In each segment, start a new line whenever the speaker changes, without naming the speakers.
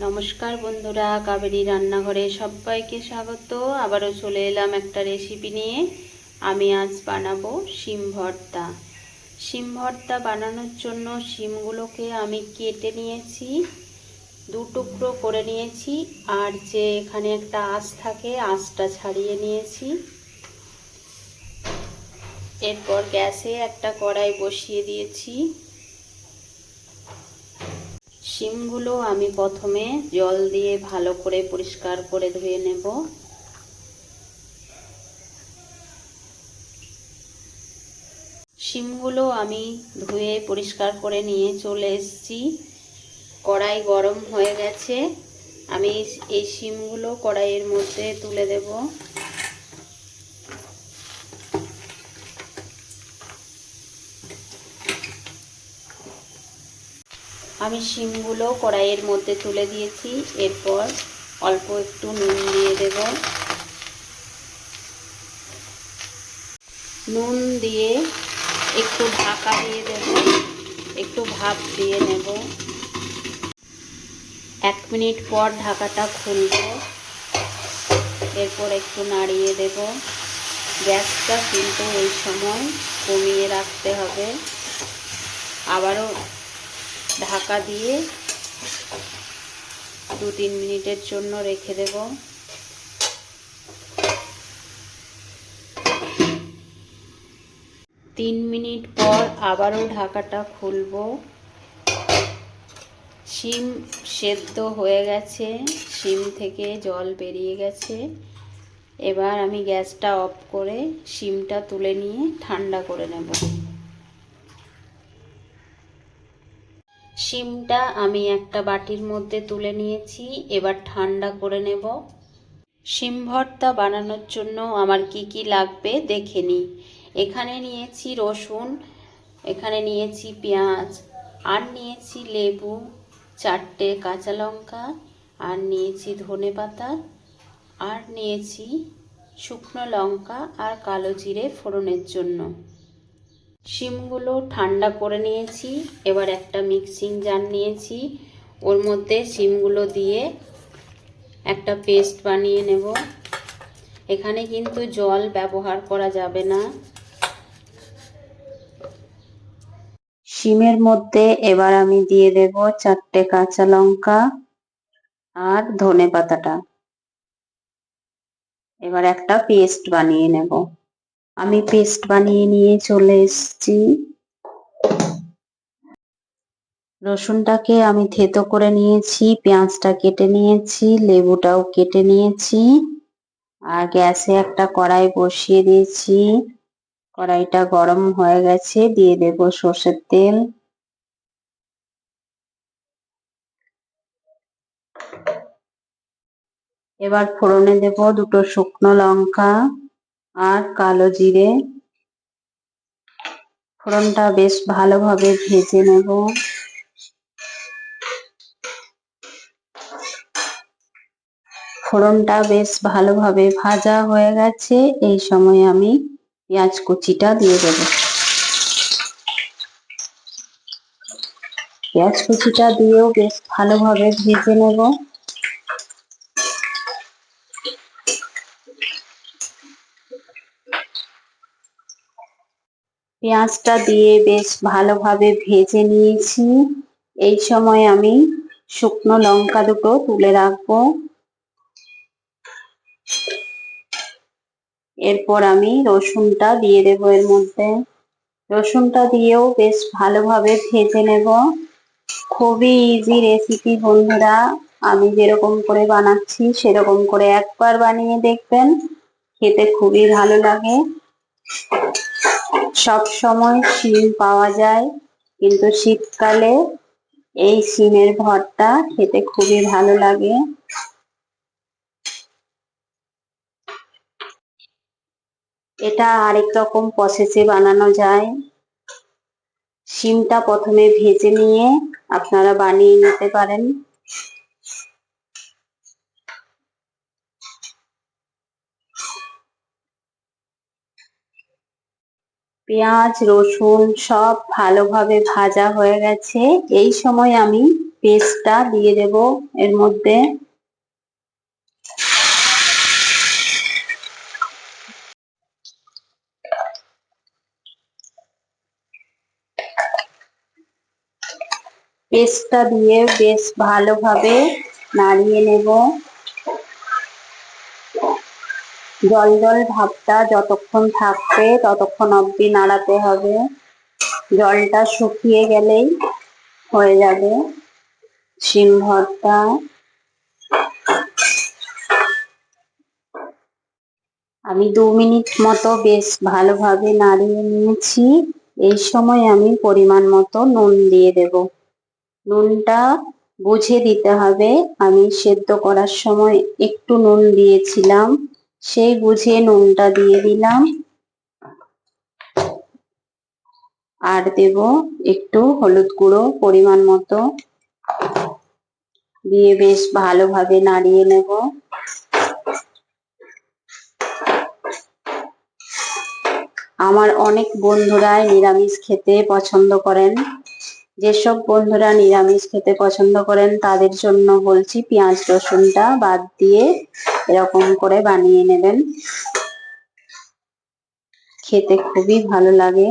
নমস্কার বন্ধুরা, কাবেরী রান্নাঘরে সবাইকে স্বাগত। আবারও চলে এলাম একটা রেসিপি নিয়ে। আমি আজ বানাবো শিম ভর্তা। শিম ভর্তা বানানোর জন্য শিমগুলোকে আমি কেটে নিয়েছি, দু টুকরো করে নিয়েছি, আর যে এখানে একটা আঁশ থাকে আঁশটা ছাড়িয়ে নিয়েছি। এরপর গ্যাসে একটা কড়াই বসিয়ে দিয়েছি। শিমগুলো আমি প্রথমে জল দিয়ে ভালো করে পরিষ্কার করে ধুয়ে নেব। শিমগুলো আমি ধুয়ে পরিষ্কার করে নিয়ে চলে এসেছি। কড়াই গরম হয়ে গেছে। আমি এই শিমগুলো কড়াইয়ের মধ্যে তুলে দেব। আমি শিমগুলো কড়াইয়ের মধ্যে তুলে দিয়েছি। এরপর অল্প একটু নুন দিয়ে দেব। নুন দিয়ে একটু ঢাকা দিয়ে দেব। একটু ভাপ দিয়ে নেব। এক মিনিট পর ঢাকাটা খুলব। এরপর একটু নাড়িয়ে দেব। গ্যাসটা কিন্তু এই সময় কমিয়ে রাখতে হবে। আবারও ঢাকা দিয়ে দু তিন মিনিটের জন্য রেখে দেব। তিন মিনিট পর আবারও ঢাকাটা খুলব। শিম সেদ্ধ হয়ে গেছে, শিম থেকে জল বেরিয়ে গেছে। এবার আমি গ্যাসটা অফ করে শিমটা তুলে নিয়ে ঠান্ডা করে নেব। শিমটা আমি একটা বাটির মধ্যে তুলে নিয়েছি, এবার ঠান্ডা করে নেব। শিম ভর্তা বানানোর জন্য আমার কি কি লাগবে দেখে নিই। এখানে নিয়েছি রসুন, এখানে নিয়েছি পেঁয়াজ, আর নিয়েছি লেবু, চারটে কাঁচা লঙ্কা, আর নিয়েছি ধনে পাতা, আর নিয়েছি শুকনো লঙ্কা আর কালো জিরে ফোড়নের জন্য। শিমগুলো ঠান্ডা করে নিয়েছি, এবার একটা মিক্সিং জার নিয়েছি। ওর মধ্যে শিমগুলো দিয়ে একটা পেস্ট বানিয়ে নেব। এখানে কিন্তু জল ব্যবহার করা যাবে না। শিমের মধ্যে এবার আমি দিয়ে দেব চারটে কাঁচা লঙ্কা আর ধনে পাতাটা। এবার একটা পেস্ট বানিয়ে নেব। আমি পেস্ট বানিয়ে নিয়ে চলে এসেছি। রসুনটাকে আমি থেতো করে নিয়েছি, পেঁয়াজটা কেটে নিয়েছি, লেবুটাও কেটে নিয়েছি আর গ্যাসে একটা কড়াই বসিয়ে দিয়েছি। কড়াইটা গরম হয়ে গেছে, দিয়ে দেব সর্ষের তেল। এবার ফোড়নে দেব দুটো শুকনো লঙ্কা। আর কালো জিরে। ফোড়নটা বেশ ভালোভাবে ভেজে নেব। ফোড়নটা বেশ ভালোভাবে ভাজা হয়ে গেছে। এই সময় আমি পেঁয়াজ কুচিটা দিয়ে দেব। পেঁয়াজ কুচিটা দিয়েও বেশ ভালোভাবে ভেজে নেব। পেঁয়াজটা দিয়ে বেশ ভালোভাবে ভেজে নিয়েছি। এই সময় আমি শুকনো লঙ্কা দুটো তুলে রাখব। এরপর আমি রসুনটা দিয়ে দেবো এর মধ্যে। রসুনটা দিয়েও বেশ ভালোভাবে ভেজে নেব। খুবই ইজি রেসিপি বন্ধুরা। আমি যেরকম করে বানাচ্ছি সেরকম করে একবার বানিয়ে দেখবেন। খেতে খুবই ভালো লাগে। সব সময় শিম পাওয়া যায়, কিন্তু শীতকালে এই শিমের ভর্তা খেতে খুবই ভালো লাগে। এটা আরেক রকম প্রসেসে বানানো যায়। শিমটা প্রথমে ভেজে নিয়ে আপনারা বানিয়ে নিতে পারেন। পেঁয়াজ, রসুন সব ভালোভাবে ভাজা হয়ে গেছে। এই সময় আমি পেস্টটা দিয়ে দেব এর মধ্যে। পেস্টটা দিয়ে বেশ ভালোভাবে নাড়িয়ে নেব। জল জল ভাবটা যতক্ষণ থাকবে, ততক্ষণ অবধি নাড়াতে হবে। জলটা শুকিয়ে গেলেই হয়ে যাবে শিম ভর্তা আমি দু মিনিট মতো বেশ ভালোভাবে নাড়িয়ে নিয়েছি। এই সময় আমি পরিমাণ মতো নুন দিয়ে দেব। নুনটা বুঝে দিতে হবে। আমি সেদ্ধ করার সময় একটু নুন দিয়েছিলাম। সেই বুঝে নুনটা দিয়ে দিলাম। আর দেব একটু হলুদ গুঁড়ো পরিমাণ মতো। দিয়ে বেশ ভালোভাবে নাড়িয়ে নেব। আমার অনেক বন্ধুরাই নিরামিষ খেতে পছন্দ করেন। যেসব বন্ধুরা নিরামিষ খেতে পছন্দ করেন, তাদের জন্য বলছি পেঁয়াজ রসুনটা বাদ দিয়ে এরকম করে বানিয়ে নেবেন। খেতে খুবই ভালো লাগে।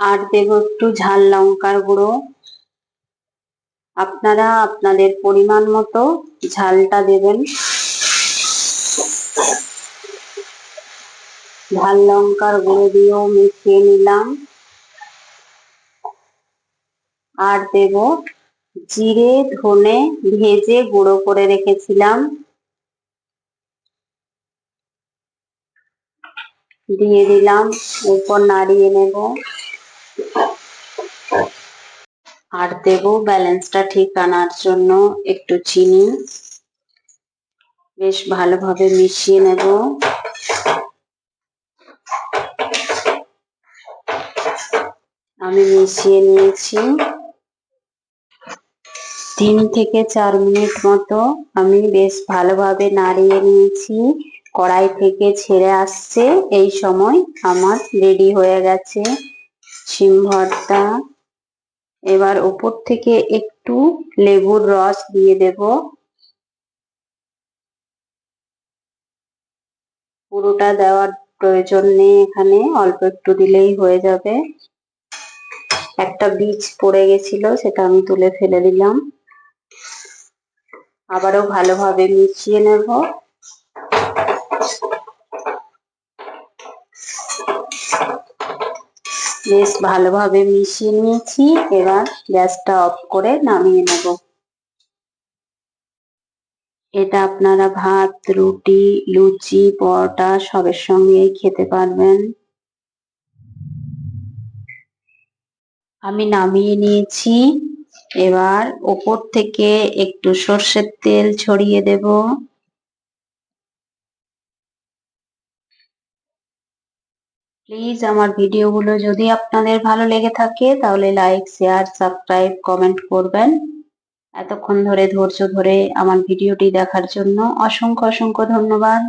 আর দেব একটু ঝাল লঙ্কার গুঁড়ো। আপনারা আপনাদের পরিমাণ মতো ঝালটা দেবেন। ঝাল লঙ্কার গুঁড়ো দিয়েও মিশিয়ে নিলাম। আর দেব জিরে, ধনে ভেজে গুঁড়ো করে রেখেছিলাম। দিয়ে দিলাম, এরপর নাড়িয়ে নেব। আর দেব ব্যালেন্সটা ঠিক আনার জন্য একটু চিনি। বেশ ভালোভাবে মিশিয়ে নেব। আমি মিশিয়ে নিয়েছি। তিন থেকে চার মিনিট মতো আমি বেশ ভালোভাবে নাড়িয়ে নিয়েছি। কড়াই থেকে ছেড়ে আসছে। এই সময় আমার রেডি হয়ে গেছে শিম ভর্তা। এবার উপর থেকে একটু লেবুর রস দিয়ে দেব। পুরোটা দেওয়ার প্রয়োজন নেই এখানে, অল্প একটু দিলেই হয়ে যাবে। একটা বীজ পড়ে গেছিল, সেটা আমি তুলে ফেলে দিলাম। আবারও ভালোভাবে মিশিয়ে নেব। বেশ ভালোভাবে মিশিয়ে নিয়েছি, এবার গ্যাসটা অফ করে নামিয়ে নেব। এটা আপনারা ভাত, রুটি, লুচি, পরোটা সবের সঙ্গেই খেতে পারবেন। আমি নামিয়ে নিয়েছি। এবার ওপর থেকে একটু সর্ষের তেল ছড়িয়ে দেব। প্লিজ আমার ভিডিওগুলো যদি আপনাদের ভালো লেগে থাকে, তাহলে লাইক, শেয়ার, সাবস্ক্রাইব, কমেন্ট করবেন। এতক্ষণ ধরে ধৈর্য ধরে আমার ভিডিওটি দেখার জন্য অসংখ্য অসংখ্য ধন্যবাদ।